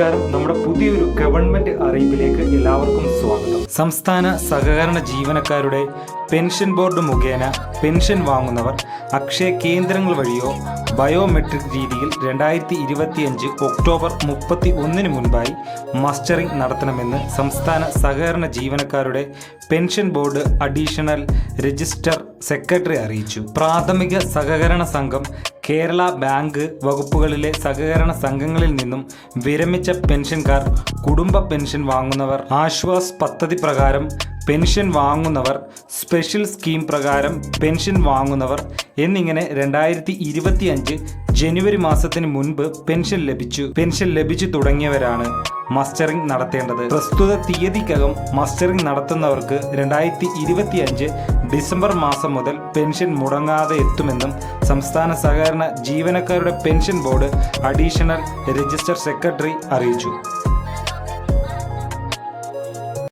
നമസ്കാരം നമ്മുടെ പുതിയൊരു ഗവൺമെന്റ് അറിയിപ്പിലേക്ക് എല്ലാവർക്കും സ്വാഗതം. സംസ്ഥാന സഹകരണ ജീവനക്കാരുടെ പെൻഷൻ ബോർഡ് മുഖേന പെൻഷൻ വാങ്ങുന്നവർ അക്ഷയ കേന്ദ്രങ്ങൾ വഴിയോ ബയോമെട്രിക് രീതിയിൽ രണ്ടായിരത്തി ഇരുപത്തിയഞ്ച് ഒക്ടോബർ മുപ്പത്തി ഒന്നിന് മുൻപായി മസ്റ്ററിംഗ് നടത്തണമെന്ന് സംസ്ഥാന സഹകരണ ജീവനക്കാരുടെ pension board additional register secretary അറിയിച്ചു. പ്രാഥമിക സഹകരണ സംഘം കേരള ബാങ്ക് വകുപ്പുകളിലെ സഹകരണ സംഘങ്ങളിൽ നിന്നും വിരമിച്ച പെൻഷൻകാർ കുടുംബ പെൻഷൻ വാങ്ങുന്നവർ ആശ്വാസ് പദ്ധതി പ്രകാരം പെൻഷൻ വാങ്ങുന്നവർ സ്പെഷ്യൽ സ്കീം പ്രകാരം പെൻഷൻ വാങ്ങുന്നവർ എന്നിങ്ങനെ രണ്ടായിരത്തി ഇരുപത്തി അഞ്ച് ജനുവരി മാസത്തിന് മുൻപ് പെൻഷൻ ലഭിച്ചു. പെൻഷൻ ലഭിച്ചു തുടങ്ങിയവരാണ് മസ്റ്ററിംഗ് നടത്തേണ്ടത്. പ്രസ്തുത തീയതിക്കകം മസ്റ്ററിംഗ് നടത്തുന്നവർക്ക് രണ്ടായിരത്തി ഇരുപത്തി അഞ്ച് ഡിസംബർ മാസം മുതൽ പെൻഷൻ മുടങ്ങാതെ എത്തുമെന്നും സംസ്ഥാന സഹകരണ ജീവനക്കാരുടെ pension board additional register secretary അറിയിച്ചു.